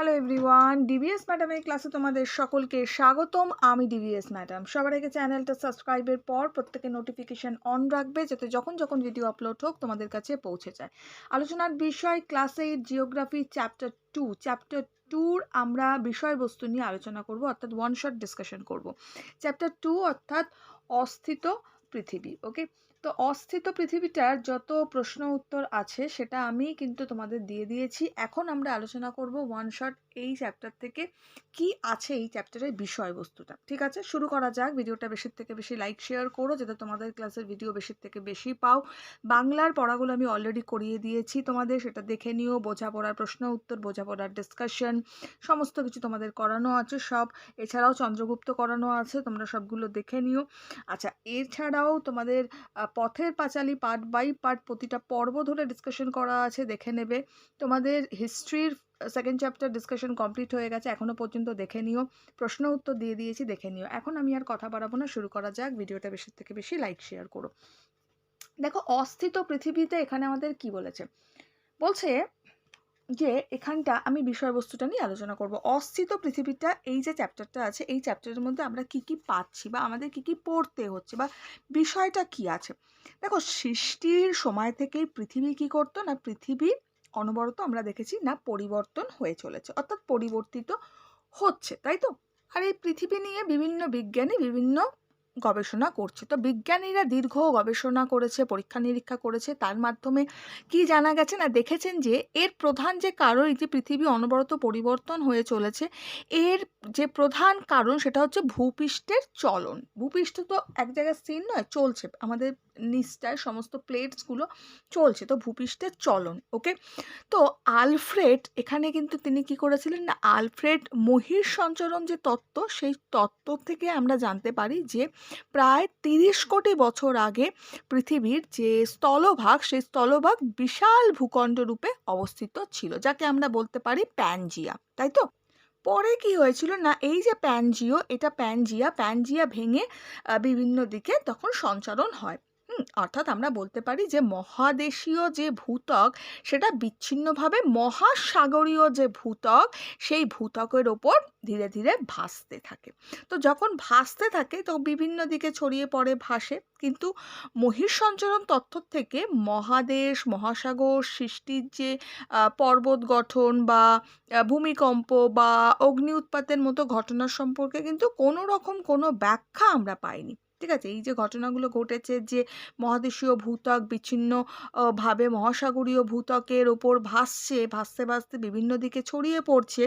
Hello everyone DVS ম্যাডামের ক্লাসে তোমাদের সকলকে স্বাগতম। আমি ডিভিএস ম্যাডাম সবার আগে চ্যানেলটা সাবস্ক্রাইবের পর প্রত্যেকে নোটিফিকেশন অন রাখবে, যাতে যখন যখন ভিডিও আপলোড হোক তোমাদের কাছে পৌঁছে যায়। আলোচনার বিষয় class eight geography chapter two chapter টুর আমরা বিষয়বস্তু নিয়ে আলোচনা করব, অর্থাৎ ওয়ান শট ডিসকাশন করব। চ্যাপ্টার টু অর্থাৎ অস্থিত পৃথিবী ওকে তো অস্থিত পৃথিবীটার যত প্রশ্ন উত্তর আছে, সেটা আমি কিন্তু তোমাদের দিয়ে দিয়েছি। এখন আমরা আলোচনা করব ওয়ান শট এই চ্যাপ্টার থেকে কি আছে এই চ্যাপ্টারের বিষয়বস্তুটা। ঠিক আছে? শুরু করা যাক। ভিডিওটা বেশির থেকে বেশি লাইক শেয়ার করো যাতে তোমাদের ক্লাসের ভিডিও বেশির থেকে বেশি পাও। বাংলার পড়াগুলো আমি অলরেডি করিয়ে দিয়েছি তোমাদের। সেটা দেখে নিও। বোঝাপড়ার প্রশ্ন, উত্তর, বোঝাপড়ার ডিসকাশন সমস্ত কিছু তোমাদের করানো আছে সব। এছাড়াও চন্দ্রগুপ্ত করানো আছে, তোমরা সবগুলো দেখে নিও। আচ্ছা এছাড়াও তোমাদের Pather Panchali part by part প্রতিটা পর্ব ধরে ডিসকাশন করা আছে, দেখে নেবে। তোমাদের হিস্ট্রির সেকেন্ড চ্যাপ্টার ডিসকাশন কমপ্লিট হয়ে গেছে এখনও পর্যন্ত দেখে নিও। প্রশ্ন উত্তর দিয়ে দিয়েছি, দেখে নিও। এখন আমি আর কথা বাড়াবো না, শুরু করা যাক, ভিডিওটা বেশি থেকে বেশি লাইক শেয়ার করো। দেখো, অস্থিত পৃথিবীতে এখানে আমাদের কি বলেছে? বলছে যে, এখানটা আমি বিষয়বস্তুটা নিয়ে আলোচনা করব। অস্থিত পৃথিবীটা, এই যে চ্যাপ্টারটা আছে, এই চ্যাপ্টারের মধ্যে আমরা কি কি পাচ্ছি বা আমাদের কি কি পড়তে হচ্ছে বা বিষয়টা কি আছে? দেখো, সৃষ্টির সময় থেকেই পৃথিবী কি করতো না? পৃথিবী অনবরত আমরা দেখেছি না পরিবর্তন হয়ে চলেছে, অর্থাৎ পরিবর্তিত হচ্ছে, তাই তো? আর এই পৃথিবী নিয়ে বিভিন্ন বিজ্ঞানী বিভিন্ন গবেষণা করছে। তো বিজ্ঞানীরা দীর্ঘ গবেষণা করেছে, পরীক্ষা নিরীক্ষা করেছে। তার মাধ্যমে কি জানা গেছে না দেখেছেন যে এর প্রধান যে কারণ যে পৃথিবী অনবরত পরিবর্তন হয়ে চলেছে, এর যে প্রধান কারণ সেটা হচ্ছে ভূপৃষ্ঠের চলন। ভূপৃষ্ঠ তো এক জায়গায় স্থির নয়, চলছে। আমাদের নিচটায় সমস্ত প্লেটসগুলো চলছে, তো ভূপৃষ্ঠের চলন, ওকে? তো আলফ্রেড, এখানে কিন্তু তিনি কি করেছিলেন না, আলফ্রেড মহির সঞ্চরণ যে তত্ত্ব, সেই তত্ত্ব থেকে আমরা জানতে পারি যে প্রায় তিরিশ কোটি বছর আগে পৃথিবীর যে স্থলভাগ, সেই স্থলভাগ বিশাল ভূখণ্ড রূপে অবস্থিত ছিল, যাকে আমরা বলতে পারি প্যানজিয়া, তাই তো? পরে কি হয়েছিল না, এই যে প্যানজিও, এটা প্যানজিয়া প্যানজিয়া ভেঙে বিভিন্ন দিকে তখন সঞ্চারণ হয়। অর্থাৎ আমরা বলতে পারি যে মহাদেশীয় যে ভূতক সেটা বিচ্ছিন্নভাবে মহাসাগরীয় যে ভূতক সেই ভূতকের ওপর ধীরে ধীরে ভাসতে থাকে। তো যখন ভাসতে থাকে, তো বিভিন্ন দিকে ছড়িয়ে পড়ে, ভাসে। কিন্তু মহিষঞ্চরণ তথ্য থেকে মহাদেশ, মহাসাগর সৃষ্টির যে পর্বত গঠন বা ভূমিকম্প বা, অগ্নি উৎপাতের মতো ঘটনা সম্পর্কে কিন্তু কোনো রকম কোনো ব্যাখ্যা আমরা পাইনি। ঠিক আছে? এই যে ঘটনাগুলো ঘটেছে যে মহাদেশীয় ভূত্বক বিচ্ছিন্ন ভাবে মহাসাগরীয় ভূত্বকের ওপর ভাসছে, ভাসতে ভাসতে বিভিন্ন দিকে ছড়িয়ে পড়ছে,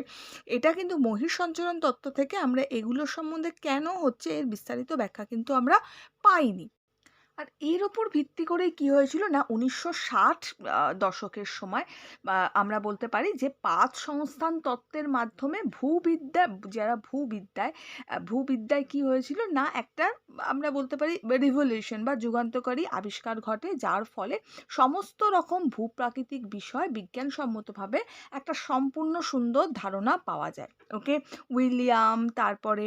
এটা কিন্তু মহির সঞ্চরণ তত্ত্ব থেকে আমরা এগুলোর সম্বন্ধে কেন হচ্ছে এর বিস্তারিত ব্যাখ্যা কিন্তু আমরা পাইনি। আর এর ওপর ভিত্তি করে কি হয়েছিল না উনিশশো ষাট দশকের সময় আমরা বলতে পারি যে পাঁচ সংস্থান তত্ত্বের মাধ্যমে ভূবিদ্যা, যারা ভূবিদ্যায় ভূবিদ্যায় কি হয়েছিল না একটা, আমরা বলতে পারি রিভলিউশন বা যুগান্তকারী আবিষ্কার ঘটে, যার ফলে সমস্ত রকম ভূপ্রাকৃতিক বিষয় বিজ্ঞানসম্মতভাবে একটা সম্পূর্ণ সুন্দর ধারণা পাওয়া যায়। ওকে উইলিয়াম, তারপরে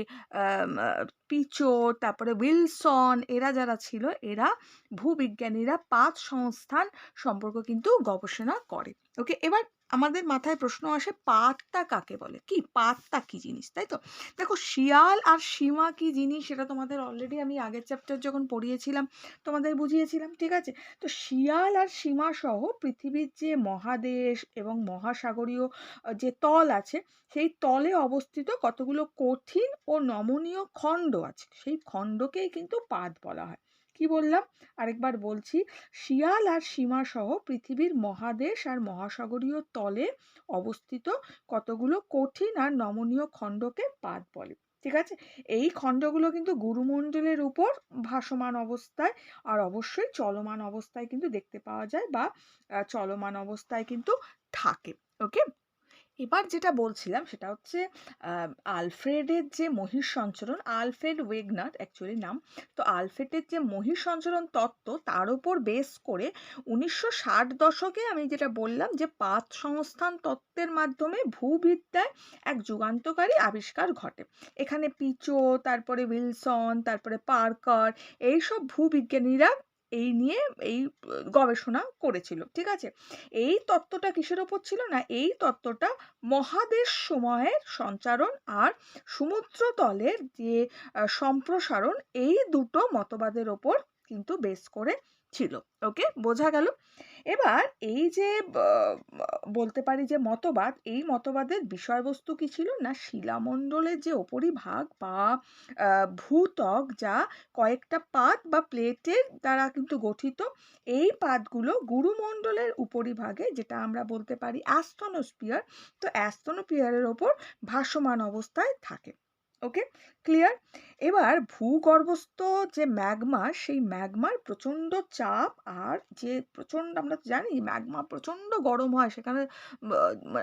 পিচো তারপরে উইলসন, এরা যারা ছিল, এরা ভূবিজ্ঞানীরা পাঁচ সংস্থান সম্পর্ক কিন্তু গবেষণা করে। ওকে এবার আমাদের মাথায় প্রশ্ন আসে পাতটা কাকে বলে? কি? পাতটা কি জিনিস? তাই তো? দেখো, শিয়াল আর সীমা কি জিনিস সেটা তোমাদের অলরেডি আমি আগের চ্যাপ্টার যখন পড়িয়েছিলাম, তোমাদের বুঝিয়েছিলাম, ঠিক আছে? তো শিয়াল আর সীমা সহ পৃথিবীর যে মহাদেশ এবং মহাসাগরীয় যে তল আছে, সেই তলে অবস্থিত কতগুলো কঠিন ও নমনীয় খণ্ড আছে? সেই খণ্ডকেই কিন্তু পাত বলা হয়। কি বললাম? আরেকবার বলছি, শিয়াল আর সীমা সহ পৃথিবীর মহাদেশ আর মহাসাগরীয় তলে অবস্থিত কতগুলো কঠিন আর নমনীয় খণ্ডকে পাত বলে। ঠিক আছে? এই খণ্ডগুলো কিন্তু গুরুমণ্ডলের উপর ভাসমান অবস্থায় আর অবশ্যই চলমান অবস্থায় কিন্তু দেখতে পাওয়া যায় বা চলমান অবস্থায় কিন্তু থাকে। ওকে এবার যেটা বলছিলাম সেটা হচ্ছে আলফ্রেডের যে মহিষ সঞ্চরণ, আলফ্রেড ওয়েগনার অ্যাকচুয়ালি নাম, তো আলফ্রেডের যে মহিষ সঞ্চরণ তত্ত্ব তার উপর বেস করে উনিশশো ষাট দশকে আমি যেটা বললাম যে পাত সংস্থান তত্ত্বের মাধ্যমে ভূবিদ্যায় এক যুগান্তকারী আবিষ্কার ঘটে। এখানে পিচো, তারপরে উইলসন, তারপরে পার্কার, এইসব ভূবিজ্ঞানীরা এই নিয়ে এই গবেষণা করেছিল, ঠিক আছে? এই তত্ত্বটা কিসের ওপর ছিল না? এই তত্ত্বটা মহাদেশ সময়ের সঞ্চারণ আর সমুদ্র তলের যে সম্প্রসারণ, এই দুটো মতবাদের ওপর কিন্তু বেস করে ছিল, ওকে? বোঝা গেল? এবার এই যে বলতে পারি যে মতবাদ, এই মতবাদের বিষয়বস্তু কি ছিল? না, শিলামণ্ডলের যে ওপরিভাগ বা ভূত্বক যা কয়েকটা পাত বা প্লেটের দ্বারা কিন্তু গঠিত, এই পাতগুলো গুরুমণ্ডলের উপরিভাগে, যেটা আমরা বলতে পারি অ্যাস্তনোস্পিয়ার তো অ্যাস্তনোপিয়ারের ওপর ভাসমান অবস্থায় থাকে। ওকে ক্লিয়ার এবার ভূগর্ভস্থ যে ম্যাগমা, সেই ম্যাগমার প্রচণ্ড চাপ আর যে প্রচণ্ড, আমরা জানি ম্যাগমা প্রচণ্ড গরম হয়, সেখানে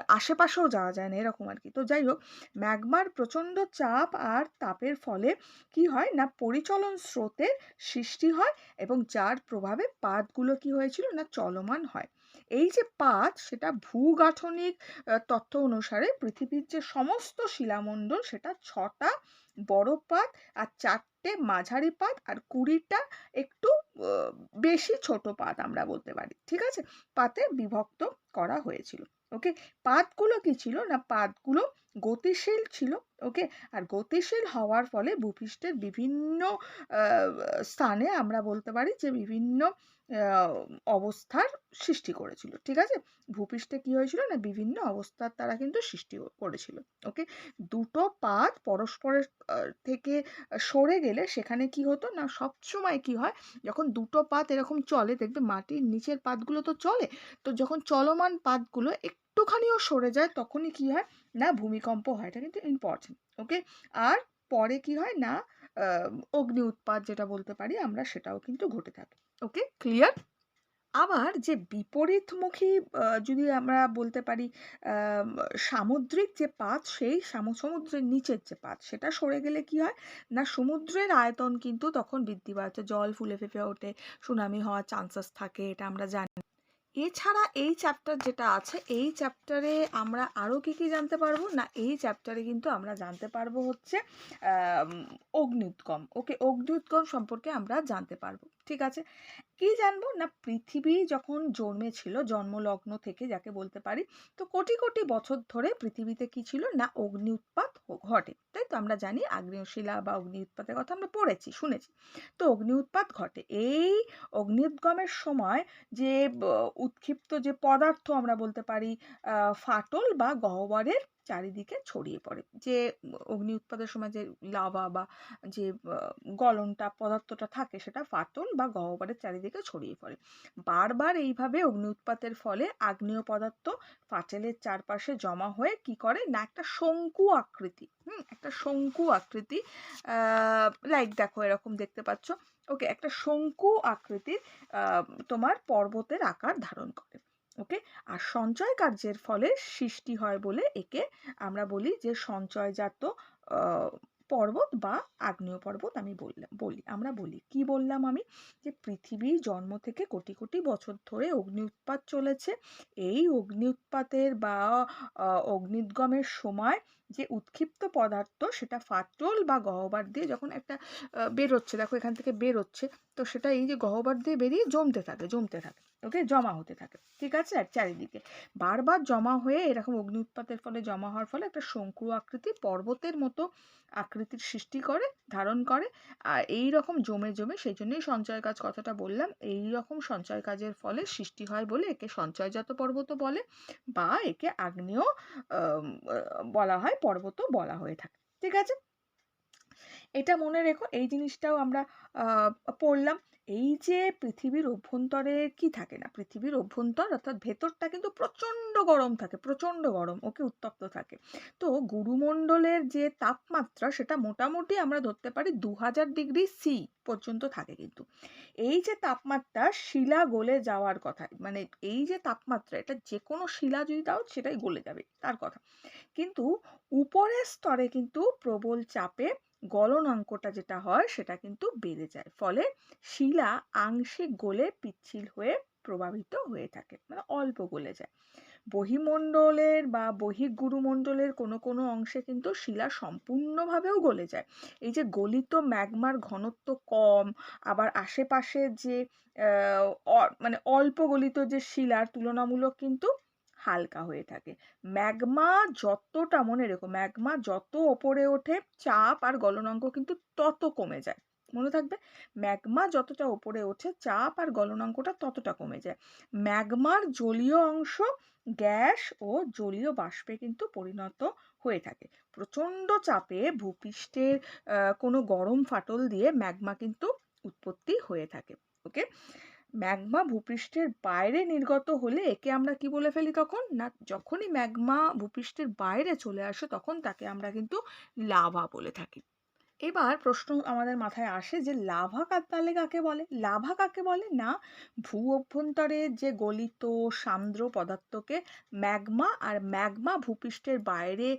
আশেপাশেও যাওয়া যায় না, এরকম আর কি। তো যাই হোক, ম্যাগমার প্রচণ্ড চাপ আর তাপের ফলে কি হয় না, পরিচলন স্রোতের সৃষ্টি হয় এবং যার প্রভাবে পাতগুলো কি হয়েছিল না চলমান হয়। এই যে পাত সেটা ভূগাঠনিক তথ্য অনুসারে পৃথিবীর যে সমস্ত শিলামণ্ডল, সেটা ছটা বড় পাত আর চারটে মাঝারি পাত আর কুড়িটা একটু বেশি ছোট পাত আমরা বলতে পারি। ঠিক আছে? পাতে বিভক্ত করা হয়েছিল। ওকে? পাতগুলো কি ছিল না? পাতগুলো গতিশীল ছিল ওকে আর গতিশীল হওয়ার ফলে ভূপৃষ্ঠের বিভিন্ন স্থানে আমরা বলতে পারি যে বিভিন্ন অবস্থার সৃষ্টি করেছিল, ঠিক আছে? ভূপৃষ্ঠে কি হয়েছিল না? বিভিন্ন অবস্থার তারা কিন্তু সৃষ্টি করেছিল ওকে দুটো পাত পরস্পরের থেকে সরে গেলে সেখানে কি হতো না? সবসময় কি হয়, যখন দুটো পাত এরকম চলে, দেখবে মাটির নিচের পাতগুলো তো চলে, তো যখন চলমান পাতগুলো একটুখানিও সরে যায় তখনই কি হয়? না, ভূমিকম্প হয়। এটা কিন্তু ইম্পর্টেন্ট ওকে আর পরে কি হয়? না অগ্নি উৎপাত যেটা বলতে পারি আমরা, সেটাও কিন্তু ঘটে থাকে ওকে ক্লিয়ার আবার যে বিপরীতমুখী যদি আমরা বলতে পারি সামুদ্রিক যে পাত, সেই সমুদ্রের নিচের যে পাত, সেটা সরে গেলে কি হয়? না, সমুদ্রের আয়তন কিন্তু তখন বৃদ্ধি পাচ্ছে জল ফুলে ফেঁপে ওঠে, সুনামি হওয়ার চান্সেস থাকে, এটা আমরা জানি। এছাড়া এই চ্যাপ্টার যেটা আছে, এই চ্যাপ্টারে আমরা আরও কী কী জানতে পারব? না, এই চ্যাপ্টারে কিন্তু আমরা জানতে পারব হচ্ছে অগ্নি উৎকম ওকে অগ্নি উৎকম সম্পর্কে আমরা জানতে পারব। ঠিক আছে? কি জানব? না, পৃথিবী যখন জন্মেছিল, জন্মলগ্ন থেকে যাকে বলতে পারি, তো কোটি কোটি বছর ধরে পৃথিবীতে কি ছিল? না অগ্নি উৎপাত ঘটে। তাই তো আমরা জানি আগ্নেয় শিলা বা অগ্নি উৎপাতের কথা আমরা পড়েছি, শুনেছি। তো অগ্নি উৎপাত ঘটে। এই অগ্নিউদ্গমের সময় যে উৎক্ষিপ্ত যে পদার্থ আমরা বলতে পারি ফাটল বা গহ্বরের চারিদিকে ছড়িয়ে পড়ে। যে অগ্নি উৎপাদের সময় যে লাভা বা যে গলনটা, পদার্থটা থাকে সেটা ফাটল বা গহ্বরের চারিদিকে ছড়িয়ে পড়ে। বারবার এইভাবে অগ্নি উৎপাতের ফলে আগ্নেয় পদার্থ ফাটেলের চারপাশে জমা হয়ে কি করে? না, একটা শঙ্কু আকৃতি, হুম, একটা শঙ্কু আকৃতি লাইক দেখো এরকম দেখতে পাচ্ছ। ওকে একটা শঙ্কু আকৃতির তোমার পর্বতের আকার ধারণ করে। ওকে? আর সঞ্চয় কার্যের ফলে সৃষ্টি হয় বলে একে আমরা বলি যে সঞ্চয়জাত পর্বত বা আগ্নেয় পর্বত আমি বললাম, বলি, আমরা বলি। কি বললাম আমি? যে পৃথিবীর জন্ম থেকে কোটি কোটি বছর ধরে অগ্নি উৎপাত চলেছে। এই অগ্নি উৎপাতের বা অগ্নিদ্গমের সময় যে উৎক্ষিপ্ত পদার্থ সেটা ফাটল বা গহ্বর দিয়ে যখন একটা বেরোচ্ছে, দেখো এখান থেকে বেরোচ্ছে, তো সেটা এই যে গহ্বর দিয়ে বেরিয়ে জমতে থাকে জমতে থাকে, ওকে? জমা হতে থাকে, ঠিক আছে? আর চারিদিকে। বারবার জমা হয়ে এরকম অগ্নি উৎপাতের ফলে জমা হওয়ার ফলে একটা শঙ্কু আকৃতি পর্বতের মতো আকৃতির সৃষ্টি করে, ধারণ করে, আর এই রকম জমে জমে সেই জন্যই সঞ্চয় কাজ কথাটা বললাম, এই রকম সঞ্চয় কাজের ফলে সৃষ্টি হয় বলে একে সঞ্চয়জাত পর্বত বলে, বা একে আগ্নেয় বলা হয় পর্বতও বলা হয়ে থাকে ঠিক আছে? এটা মনে রেখো এই জিনিসটাও আমরা পড়লাম। এই যে পৃথিবীর অভ্যন্তরে কি থাকে না? পৃথিবীর অভ্যন্তর অর্থাৎ ভেতরটা কিন্তু প্রচণ্ড গরম থাকে, প্রচণ্ড গরম, ওকে উত্তপ্ত থাকে। তো গুরুমণ্ডলের যে তাপমাত্রা সেটা মোটামুটি আমরা ধরতে পারি দু হাজার ডিগ্রি সি পর্যন্ত থাকে কিন্তু। এই যে তাপমাত্রা শিলা গলে যাওয়ার কথা মানে এই যে তাপমাত্রা, এটা যে কোনো শিলা যদি দাও সেটাই গলে যাবে, তার কথা। কিন্তু উপরের স্তরে কিন্তু প্রবল চাপে গলনাঙ্কটা যেটা হয়, সেটা কিন্তু বেড়ে যায়। ফলে শিলা আংশিক গলে পিচ্ছিল হয়ে প্রভাবিত হয়ে থাকে মানে অল্প গলে যায়। বহিমণ্ডলের বা বহিঃগুরুমণ্ডলের কোনো কোনো অংশে কিন্তু শিলা সম্পূর্ণভাবেও গলে যায়। এই যে গলিত ম্যাগমার ঘনত্ব কম, আবার আশেপাশে যে মানে অল্প গলিত যে শিলার তুলনামূলক কিন্তু হালকা হয়ে থাকে। ম্যাগমা যতটা মনে রেখো, ম্যাগমা যত ওপরে ওঠে, চাপ আর গলনাঙ্ক কিন্তু তত কমে যায়। মনে থাকবে? ম্যাগমা যতটা ওপরে ওঠে, চাপ আর গলনাঙ্কটা ততটা কমে যায়। ম্যাগমার জলীয় অংশ গ্যাস ও জলীয় বাষ্পে কিন্তু পরিণত হয়ে থাকে। প্রচণ্ড চাপে ভূপৃষ্ঠের কোনো গরম ফাটল দিয়ে ম্যাগমা কিন্তু উৎপত্তি হয়ে থাকে। ওকে ম্যাগমা ভূপৃষ্ঠের বাইরে নির্গত হলে একে আমরা কি বলে ফেলি তখন? না, যখনই ম্যাগমা ভূপৃষ্ঠের বাইরে চলে আসে তখন তাকে আমরা কিন্তু লাভা বলে থাকি। এবার প্রশ্ন আমাদের মাথায় আসে যে লাভা তাহলে কাকে বলে? লাভা কাকে বলে? না, ভূ অভ্যন্তরে যে গলিত সান্দ্র পদার্থকে ম্যাগমা আর ম্যাগমা ভূপৃষ্ঠের বাইরে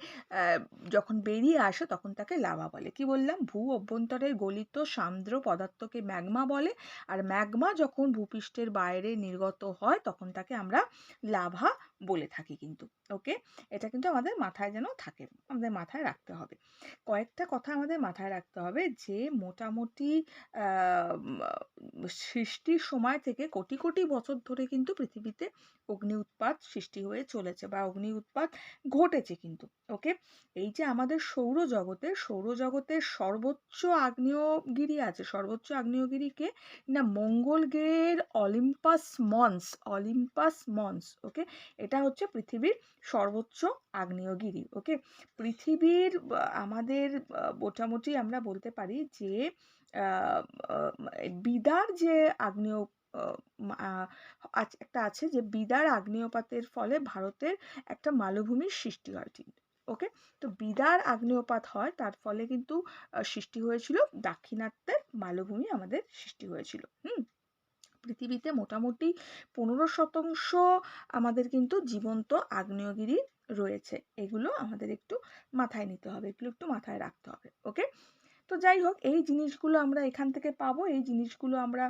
যখন বেরিয়ে আসে তখন তাকে লাভা বলে। কি বললাম? ভূ অভ্যন্তরের গলিত সান্দ্র পদার্থকে ম্যাগমা বলে আর ম্যাগমা যখন ভূপৃষ্ঠের বাইরে নির্গত হয় তখন তাকে আমরা লাভা বলে থাকি কিন্তু ওকে এটা কিন্তু আমাদের মাথায় যেন থাকে, আমাদের মাথায় রাখতে হবে। কয়েকটা কথা আমাদের মাথায় রাখতে হবে যে, মোটামুটি সৃষ্টির সময় থেকে কোটি কোটি বছর ধরে কিন্তু পৃথিবীতে অগ্নি উৎপাত সৃষ্টি হয়ে চলেছে বা অগ্নি উৎপাত ঘটেছে কিন্তু ওকে এই যে আমাদের সৌরজগতে সৌরজগতের সর্বোচ্চ আগ্নেয়গিরি আছে, সর্বোচ্চ আগ্নেয়গিরিকে না মঙ্গল গ্রহের অলিম্পাস মন্স অলিম্পাস মন্স ওকে এটা হচ্ছে পৃথিবীর সর্বোচ্চ আগ্নেয়গিরি ওকে পৃথিবীর আমাদের মোটামুটি আমরা বলতে পারি যে বিদার যে আগ্নেয় একটা আছে যে বিদার আগ্নেয়পাতের ফলে ভারতের একটা মালভূমির সৃষ্টি হয় ঠিক ওকে তো বিদার আগ্নেয়পাত হয়, তার ফলে কিন্তু সৃষ্টি হয়েছিল, দাক্ষিণাত্যের মালভূমি আমাদের সৃষ্টি হয়েছিল, হুম? পৃথিবীতে মোটামুটি পনেরো শতাংশ আমাদের কিন্তু জীবন্ত আগ্নেয়গিরি রয়েছে। এগুলো আমাদের একটু মাথায় নিতে হবে, এগুলো একটু মাথায় রাখতে হবে, ওকে? তো যাই হোক, এই জিনিসগুলো আমরা এখান থেকে পাবো, এই জিনিসগুলো আমরা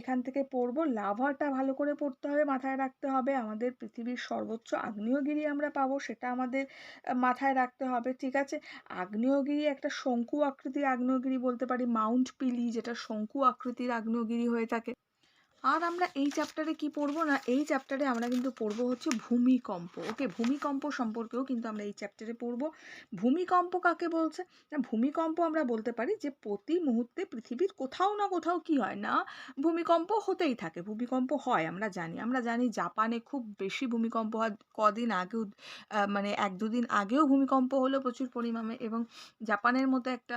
এখান থেকে পড়ব। লাভাটা ভালো করে পড়তে হবে, মাথায় রাখতে হবে। আমাদের পৃথিবীর সর্বোচ্চ আগ্নেয়গিরি আমরা পাবো, সেটা আমাদের মাথায় রাখতে হবে, ঠিক আছে? আগ্নেয়গিরি একটা শঙ্কু আকৃতির আগ্নেয়গিরি বলতে পারি, মাউন্ট পিলি যেটা শঙ্কু আকৃতির আগ্নেয়গিরি হয়ে থাকে। আর আমরা এই চ্যাপ্টারে কি পড়ব না, এই চ্যাপ্টারে আমরা কিন্তু পড়ব হচ্ছে ভূমিকম্প। ওকে, ভূমিকম্প সম্পর্কেও কিন্তু আমরা এই চ্যাপ্টারে পড়ব। ভূমিকম্প কাকে বলছে? না, ভূমিকম্প আমরা বলতে পারি যে প্রতি মুহূর্তে পৃথিবীর কোথাও না কোথাও কি হয় না, ভূমিকম্প হতেই থাকে, ভূমিকম্প হয়, আমরা জানি। আমরা জানি জাপানে খুব বেশি ভূমিকম্প হয়, কদিন আগেও মানে এক দুদিন আগেও ভূমিকম্প হলো প্রচুর পরিমাণে এবং জাপানের মতো একটা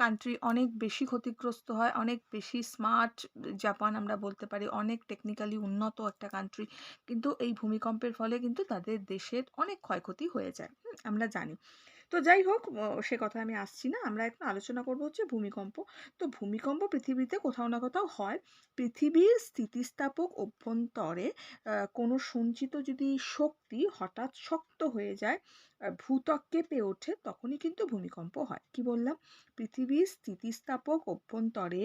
কান্ট্রি অনেক বেশি ক্ষতিগ্রস্ত হয়, অনেক বেশি স্মার্ট জাপান আমরা বলতে পারি অনেক টেকনিক্যালি উন্নত একটা কান্ট্রি কিন্তু এই ভূমিকম্পের ফলে কিন্তু তাদের দেশের অনেক ক্ষয়ক্ষতি হয়ে যায়। আমরা জানি। তো যাই হোক সে কথা আমি আসছি না। আমরা এখন আলোচনা করব হচ্ছে ভূমিকম্প। তো ভূমিকম্প পৃথিবীতে কোথাও না কোথাও হয়। পৃথিবীর স্থিতিস্থাপক অভ্যন্তরে কোনো সঞ্চিত যদি শক্তি হঠাৎ শক্ত হয়ে যায় ভূত্বক কেঁপে ওঠে, তখনই কিন্তু ভূমিকম্প হয়। কি বললাম? পৃথিবীর স্থিতিস্থাপক অভ্যন্তরে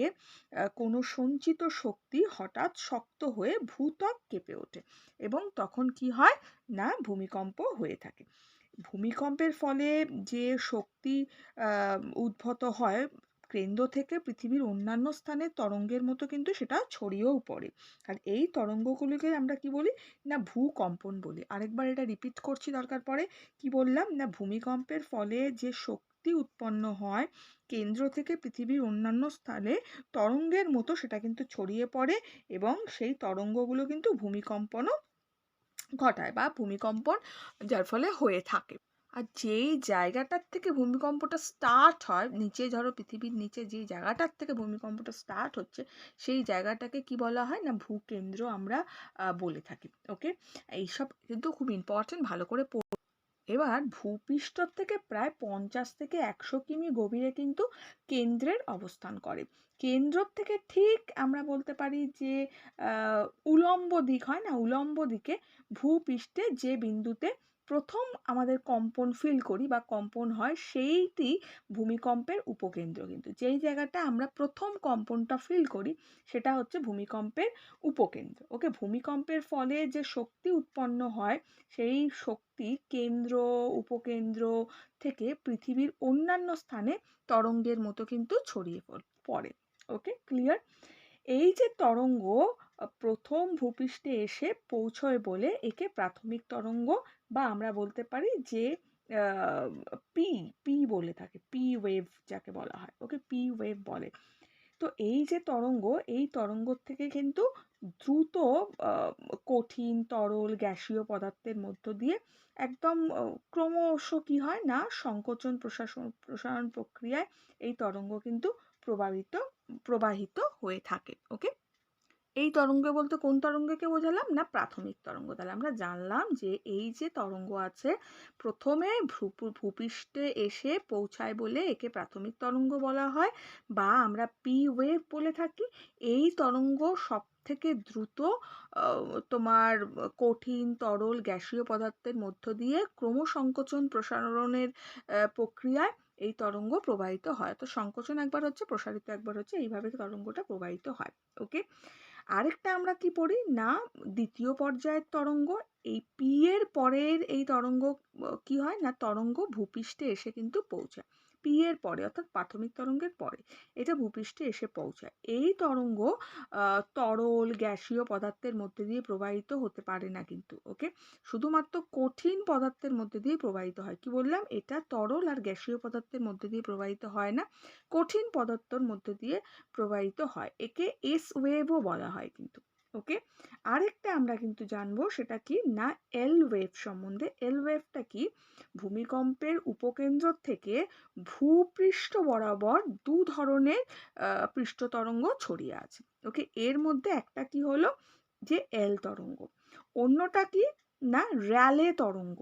কোনো সঞ্চিত শক্তি হঠাৎ শক্ত হয়ে ভূত্বক কেঁপে ওঠে এবং তখন কি হয়? না, ভূমিকম্প হয়ে থাকে। ভূমিকম্পের ফলে যে শক্তি উদ্ভূত হয়, কেন্দ্র থেকে পৃথিবীর অন্যান্য স্থানে তরঙ্গের মতো কিন্তু সেটা ছড়িয়েও পড়ে। আর এই তরঙ্গগুলিকে আমরা কি বলি? না, ভূকম্পন বলি। আরেকবার এটা রিপিট করছি দরকার পড়ে। কি বললাম? না, ভূমিকম্পের ফলে যে শক্তি উৎপন্ন হয়, কেন্দ্র থেকে পৃথিবীর অন্যান্য স্থানে তরঙ্গের মতো সেটা কিন্তু ছড়িয়ে পড়ে এবং সেই তরঙ্গগুলো কিন্তু ভূমিকম্পনও ঘটায় বা ভূমিকম্পন, যার ফলে হয়ে থাকে। আর যেই জায়গাটার থেকে ভূমিকম্পটা স্টার্ট হয়, নিচে ধরো পৃথিবীর নিচে যেই জায়গাটার থেকে ভূমিকম্পটা স্টার্ট হচ্ছে, সেই জায়গাটাকে কি বলা হয় না ভূকেন্দ্র আমরা বলে থাকি। ওকে এইসব কিন্তু খুব ইম্পর্টেন্ট ভালো করে এবার ভূপৃষ্ঠ থেকে প্রায় পঞ্চাশ থেকে একশো কিমি গভীরে কিন্তু কেন্দ্রের অবস্থান করে। কেন্দ্র থেকে ঠিক আমরা বলতে পারি যে উলম্ব দিক হয় না? উলম্ব দিকে ভূপৃষ্ঠে যে বিন্দুতে প্রথম আমাদের কম্পন ফিল করি বা কম্পন হয় সেইটি ভূমিকম্পের উপকেন্দ্র কিন্তু। যেই জায়গাটা আমরা প্রথম কম্পনটা ফিল করি সেটা হচ্ছে ভূমিকম্পের উপকেন্দ্র। ওকে, ভূমিকম্পের ফলে যে শক্তি উৎপন্ন হয় সেই শক্তি কেন্দ্র, উপকেন্দ্র থেকে পৃথিবীর অন্যান্য স্থানে তরঙ্গের মতো কিন্তু ছড়িয়ে পড়ে। ওকে ক্লিয়ার এই যে তরঙ্গ প্রথম ভূপৃষ্ঠে এসে পৌঁছয় বলে একে প্রাথমিক তরঙ্গ বা আমরা বলতে পারি যে পি পি বলে থাকে পি ওয়েভ যাকে বলা হয়, ওকে পি ওয়েভ বলে। তো এই যে তরঙ্গ, এই তরঙ্গ থেকে কিন্তু দ্রুত কঠিন, তরল, গ্যাসীয় পদার্থের মধ্য দিয়ে একদম ক্রমশ কি হয় না, সংকোচন প্রশাসন, প্রসারণ প্রক্রিয়ায় এই তরঙ্গ কিন্তু প্রবাহিত প্রবাহিত হয়ে থাকে, ওকে? এই তরঙ্গ বলতে কোন তরঙ্গকে বোঝালাম? না, প্রাথমিক তরঙ্গ। তাহলে আমরা জানলাম যে এই যে তরঙ্গ আছে, প্রথমে ভূপৃষ্ঠে এসে পৌঁছায় বলে একে প্রাথমিক তরঙ্গ বলা হয় বা আমরা পি ওয়েভ বলে থাকি। এই তরঙ্গ সব থেকে দ্রুত তোমার কঠিন, তরল, গ্যাসীয় পদার্থের মধ্য দিয়ে ক্রমসংকোচন প্রসারণের প্রক্রিয়ায় এই তরঙ্গ প্রবাহিত হয়। তো সংকোচন একবার হচ্ছে, প্রসারিত একবার হচ্ছে, এইভাবে তরঙ্গটা প্রবাহিত হয়। ওকে আরেকটা আমরা কি পড়ি? না, দ্বিতীয় পর্যায়ের তরঙ্গ, এই পি এর পরের এই তরঙ্গ কি হয়? না, তরঙ্গ ভূপৃষ্ঠে এসে কিন্তু পৌঁছায়। পি এর পরে অর্থাৎ প্রাথমিক তরঙ্গের পরে এটা ভূপৃষ্ঠে এসে পৌঁছায়। এই তরঙ্গ তরল গ্যাসীয় পদার্থের মধ্যে দিয়ে প্রবাহিত হতে পারে না কিন্তু, ওকে? শুধুমাত্র কঠিন পদার্থের মধ্যে দিয়ে প্রবাহিত হয়। কি বললাম? এটা তরল আর গ্যাসীয় পদার্থের মধ্যে দিয়ে প্রবাহিত হয় না। কঠিন পদার্থর মধ্যে দিয়ে প্রবাহিত হয়। একে এস ওয়েভও বলা হয় কিন্তু। ওকে? আরেকটা আমরা কিন্তু জানব সেটা কি? না এল ওয়েভ সম্বন্ধে। এল ওয়েভটা কি? ভূমিকম্পের উপকেন্দ্র থেকে ভূপৃষ্ঠ বরাবর দু ধরনের পৃষ্ঠ তরঙ্গ ছড়িয়ে আছে। ওকে? এর মধ্যে একটা কি হলো? যে এল তরঙ্গ। অন্যটা কি? না, র্যালে তরঙ্গ।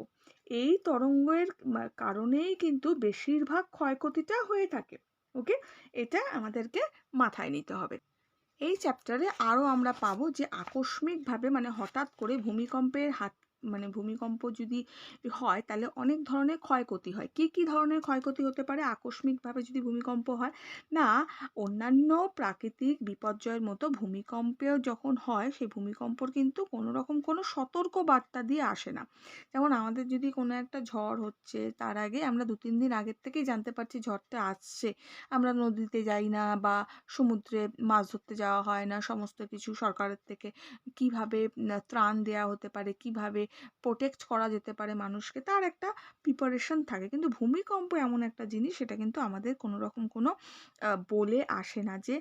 এই তরঙ্গের কারণেই কিন্তু বেশিরভাগ ক্ষয়ক্ষতিটা হয়ে থাকে। ওকে? এটা আমাদেরকে মাথায় নিতে হবে। এই চ্যাপ্টারে আরও আমরা পাবো যে আকস্মিকভাবে মানে হঠাৎ করে ভূমিকম্পের হাত মানে ভূমিকম্প যদি হয়, তাহলে অনেক ধরনের ক্ষয়ক্ষতি হয়। কি কি ধরনের ক্ষয়ক্ষতি হতে পারে? আকস্মিকভাবে যদি ভূমিকম্প হয়? না, অন্যান্য প্রাকৃতিক বিপর্যয়ের মতো ভূমিকম্পেও যখন হয়, সেই ভূমিকম্পর কিন্তু কোনো রকম কোনো সতর্ক বার্তা দিয়ে আসে না। যেমন আমাদের যদি কোনো একটা ঝড় হচ্ছে, তার আগে আমরা দু, তিন দিন আগের থেকেই জানতে পারছি ঝড়টা আসছে। আমরা নদীতে যাই না বা সমুদ্রে মাছ ধরতে যাওয়া হয় না। সমস্ত কিছু সরকারের থেকে কীভাবে ত্রাণ দেওয়া হতে পারে? কীভাবে প্রোটেক্ট করা যেতে পারে মানুষকে, তার একটা প্রিপারেশন থাকে। কিন্তু ভূমিকম্প এমন একটা জিনিস, সেটা কিন্তু আমাদের কোনো রকম কোনো বলে আসে না যে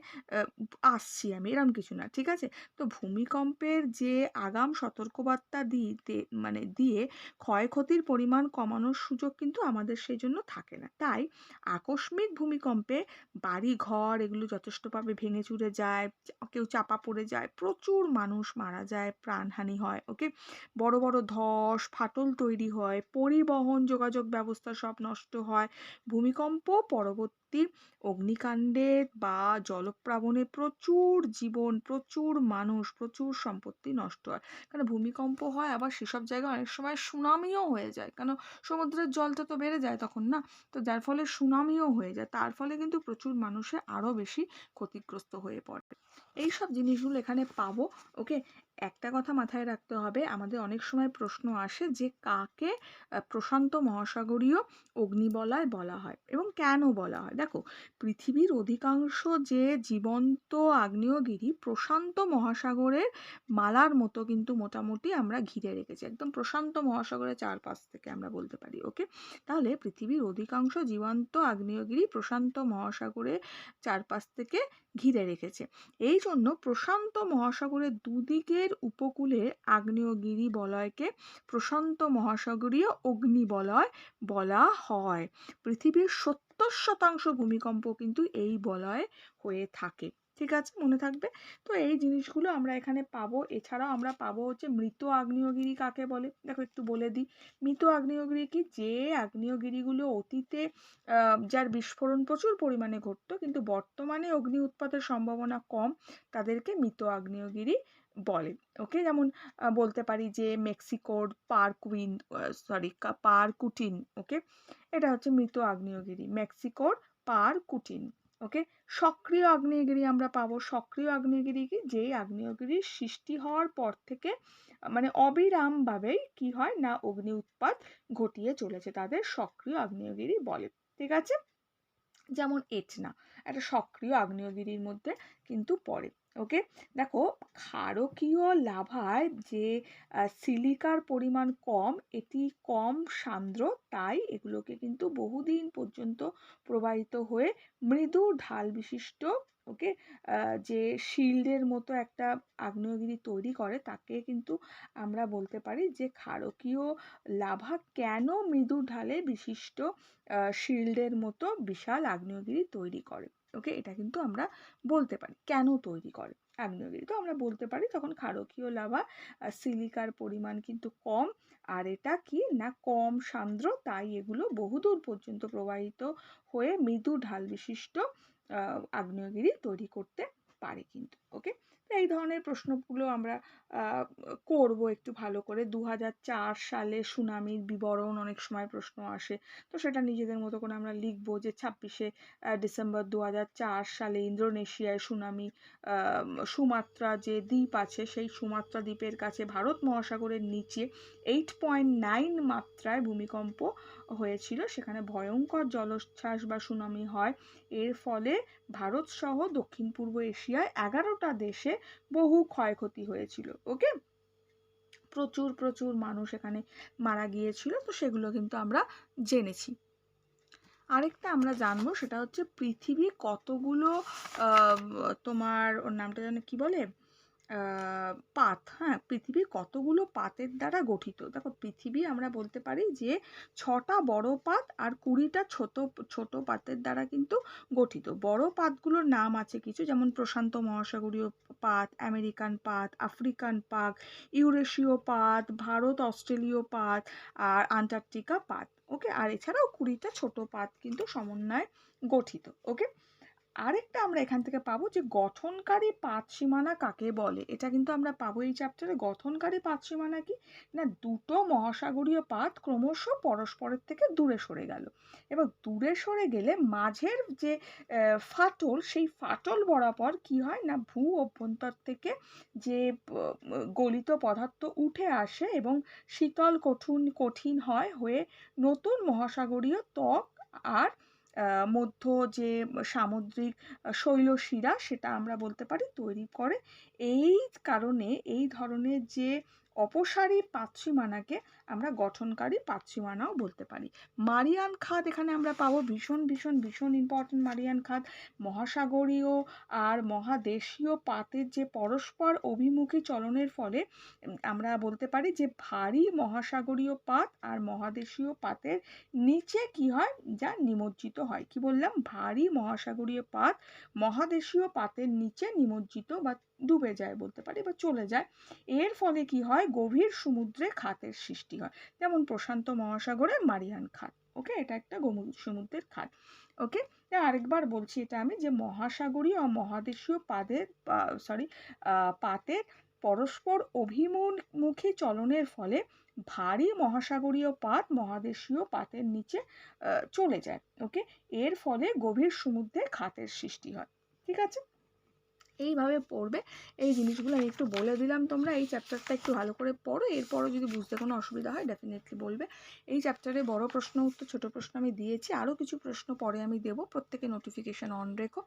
আসছি আমি, এরম কিছু না, ঠিক আছে? তো ভূমিকম্পের যে আগাম সতর্কবার্তা দিতে মানে দিয়ে ক্ষয়ক্ষতির পরিমাণ কমানোর সুযোগ কিন্তু আমাদের সেই জন্য থাকে না। তাই আকস্মিক ভূমিকম্পে বাড়ি ঘর এগুলো যথেষ্টভাবে ভেঙে চুরে যায়, কেউ চাপা পড়ে যায়, প্রচুর মানুষ মারা যায়, প্রাণহানি হয় ওকে বড় বড় ধস, ফাটল তৈরি হয়, পরিবহন যোগাযোগ ব্যবস্থা সব নষ্ট হয়, ভূমিকম্প পরবর্তী অগ্নিকাণ্ডে বা জলপ্লাবনে প্রচুর জীবন, প্রচুর মানুষ, প্রচুর সম্পত্তি নষ্ট হয়। কারণ ভূমিকম্প হয় আবার সেসব জায়গায় অনেক সময় সুনামিও হয়ে যায়। কেন সমুদ্রের জলটা তো বেড়ে যায় তখন না? তো যার ফলে সুনামিও হয়ে যায়। তার ফলে কিন্তু প্রচুর মানুষের আরও বেশি ক্ষতিগ্রস্ত হয়ে পড়ে। এই সব জিনিসগুলো এখানে পাবো ওকে একটা কথা মাথায় রাখতে হবে, আমাদের অনেক সময় প্রশ্ন আসে যে কাকে প্রশান্ত মহাসাগরীয় অগ্নিবলয় বলা হয় এবং কেন বলা হয়। দেখো, পৃথিবীর অধিকাংশ যে জীবন্ত আগ্নেয়গিরি প্রশান্ত মহাসাগরের মালার মতো কিন্তু মোটামুটি আমরা ঘিরে রেখেছি, একদম প্রশান্ত মহাসাগরের চারপাশ থেকে আমরা বলতে পারি, ওকে? তাহলে পৃথিবীর অধিকাংশ জীবন্ত আগ্নেয়গিরি প্রশান্ত মহাসাগরের চারপাশ থেকে ঘিরে রেখেছে। এই জন্য প্রশান্ত মহাসাগরের দুদিকের উপকূলে আগ্নেয়গিরি বলয়কে প্রশান্ত মহাসাগরীয় অগ্নিবলয় বলা হয়। পৃথিবীর সত্তর শতাংশ ভূমিকম্প কিন্তু এই বলয়ে হয়ে থাকে। ঠিক আছে? মনে থাকবে? তো এই জিনিসগুলো আমরা এখানে পাবো। এছাড়াও আমরা পাবো হচ্ছে মৃত আগ্নেয়গিরি কাকে বলে? দেখো একটু বলে দিই। মৃত আগ্নেয়গিরি কি? যে আগ্নেয়গিরিগুলো অতীতে যার বিস্ফোরণ প্রচুর পরিমাণে ঘটতো, কিন্তু বর্তমানে অগ্নি উৎপাতের সম্ভাবনা কম, তাদেরকে মৃত আগ্নেয়গিরি বলে। ওকে যেমন বলতে পারি যে মেক্সিকোর পারকুইন সরি পারকুটিন ওকে? এটা হচ্ছে মৃত আগ্নেয়গিরি, মেক্সিকোর পারকুটিন ওকে? সক্রিয় আগ্নেয়গিরি আমরা পাবো, সক্রিয় আগ্নেয়গিরি কি? যেই আগ্নেয়গিরির সৃষ্টি হওয়ার পর থেকে মানে অবিরামভাবেই কি হয় না অগ্নি উৎপাত ঘটিয়ে চলেছে, তাদের সক্রিয় আগ্নেয়গিরি বলে, ঠিক আছে? যেমন এটনা, একটা সক্রিয় আগ্নেয়গিরির মধ্যে কিন্তু পড়ে। ওকে দেখো, ক্ষারকীয় লাভায় যে সিলিকার পরিমাণ কম, এটি কম সান্দ্র, তাই এগুলোকে কিন্তু বহুদিন পর্যন্ত প্রবাহিত হয়ে মৃদু ঢাল বিশিষ্ট ওকে যে শিল্ডের মতো একটা আগ্নেয়গিরি তৈরি করে, তাকে কিন্তু আমরা বলতে পারি যে, ক্ষারকীয় লাভা কেন মৃদু ঢালে বিশিষ্ট শিল্ডের মতো বিশাল আগ্নেয়গিরি তৈরি করে? ওকে? এটা কিন্তু আমরা বলতে পারি। কেন তৈরি করে? আগ্নেয়গিরি তো আমরা বলতে পারি তখন ক্ষারকীয় লাভা সিলিকার পরিমাণ কিন্তু কম, আর এটা কি? না, কম সান্দ্র, তাই এগুলো বহুদূর পর্যন্ত প্রবাহিত হয়ে মৃদু ঢাল বিশিষ্ট আগ্নেয়গিরি তৈরি করতে পারে কিন্তু, ওকে? এই ধরনের প্রশ্নগুলো আমরা করব একটু ভালো করে। দু হাজার চার সালে সুনামির বিবরণ অনেক সময় প্রশ্ন আসে। তো সেটা নিজেদের মতো করে আমরা লিখব যে ছাব্বিশে ডিসেম্বর দু হাজার চার সালে ইন্দোনেশিয়ায় সুনামি সুমাত্রা যে দ্বীপ আছে, সেই সুমাত্রা দ্বীপের কাছে ভারত মহাসাগরের নিচে এইট পয়েন্ট নাইন মাত্রায় ভূমিকম্প হয়েছিল। সেখানে ভয়ঙ্কর জলোচ্ছ্বাস বা সুনামি হয়। এর ফলে ভারত সহ দক্ষিণ পূর্ব এশিয়ায় এগারোটা দেশে বহু ক্ষয়ক্ষতি হয়েছিল ওকে প্রচুর প্রচুর মানুষ এখানে মারা গিয়েছিল, তো সেগুলো কিন্তু আমরা জেনেছি। আরেকটা আমরা জানব সেটা হচ্ছে পৃথিবী কতগুলো তোমার ওর নামটা যেন কি বলে? পাত হ্যাঁ? পৃথিবী কতগুলো পাতের দ্বারা গঠিত? দেখো, পৃথিবী আমরা বলতে পারি যে ছটা বড় পাত আর কুড়িটা ছোট ছোট পাতের দ্বারা কিন্তু গঠিত। বড় পাতগুলোর নাম আছে কিছু, যেমন প্রশান্ত মহাসাগরীয় পাত, আমেরিকান পাত, আফ্রিকান পাত ইউরেশীয় পাত, ভারত অস্ট্রেলীয় পাত আর আন্টার্কটিকা পাত। ওকে? আর এছাড়াও কুড়িটা ছোট পাত কিন্তু সমন্বয়ে গঠিত। ওকে? আরেকটা আমরা এখান থেকে পাবো যে গঠনকারী পাত সীমানা কাকে বলে? এটা কিন্তু আমরা পাবো এই চ্যাপ্টারে গঠনকারী পাত সীমানা কি? না, দুটো মহাসাগরীয় পাত ক্রমশ পরস্পরের থেকে দূরে সরে গেল। এবার দূরে সরে গেলে মাঝের যে ফাটল, সেই ফাটল বরাবর কি হয় না, ভূ অভ্যন্তর থেকে যে গলিত পদার্থ উঠে আসে এবং শীতল কঠিন কঠিন হয় হয়ে নতুন মহাসাগরীয় ত্বক আর মধ্য যে সামুদ্রিক শৈলশিরা সেটা আমরা বলতে পারি তৈরি করে। এই কারণে এই ধরনের যে অপসারী পাতসীমানাকে আমরা গঠনকারী পাতসীমানাও বলতে পারি। মারিয়ান খাত এখানে আমরা পাবো ভীষণ ভীষণ ভীষণ ইম্পর্টেন্ট মারিয়ান খাত। মহাসাগরীয় আর মহাদেশীয় পাতের যে পরস্পর অভিমুখী চলনের ফলে আমরা বলতে পারি যে ভারী মহাসাগরীয় পাত আর মহাদেশীয় পাতের নিচে কি হয়? যা নিমজ্জিত হয়। কি বললাম? ভারী মহাসাগরীয় পাত মহাদেশীয় পাতের নিচে নিমজ্জিত বা ডুবে যায় বলতে পারি বা চলে যায়। এর ফলে কি হয়? গভীর সমুদ্রে খাতের সৃষ্টি হয়। যেমন প্রশান্ত মহাসাগরে মারিয়ান খাত, ওকে? এটা একটা সমুদ্রের খাত, ওকে? আরেকবার বলছি এটা আমি যে মহাসাগরীয় ও মহাদেশীয় পাদের সরি পাতের পরস্পর অভিমুখী চলনের ফলে ভারী মহাসাগরীয় পাত মহাদেশীয় পাতের নিচে চলে যায়, ওকে? এর ফলে গভীর সমুদ্রে খাতের সৃষ্টি হয়, ঠিক আছে? এইভাবে পড়বে। এই জিনিসগুলো আমি একটু বলে দিলাম তোমরা। এই চ্যাপ্টারটা একটু ভালো করে পড়ো। এরপরও যদি বুঝতে কোনো অসুবিধা হয় ডেফিনেটলি বলবে। এই চ্যাপ্টারে বড় প্রশ্ন উত্তর, ছোট প্রশ্ন আমি দিয়েছি। আরও কিছু প্রশ্ন পরে আমি দেবো। প্রত্যেকে নোটিফিকেশান অন রেখো।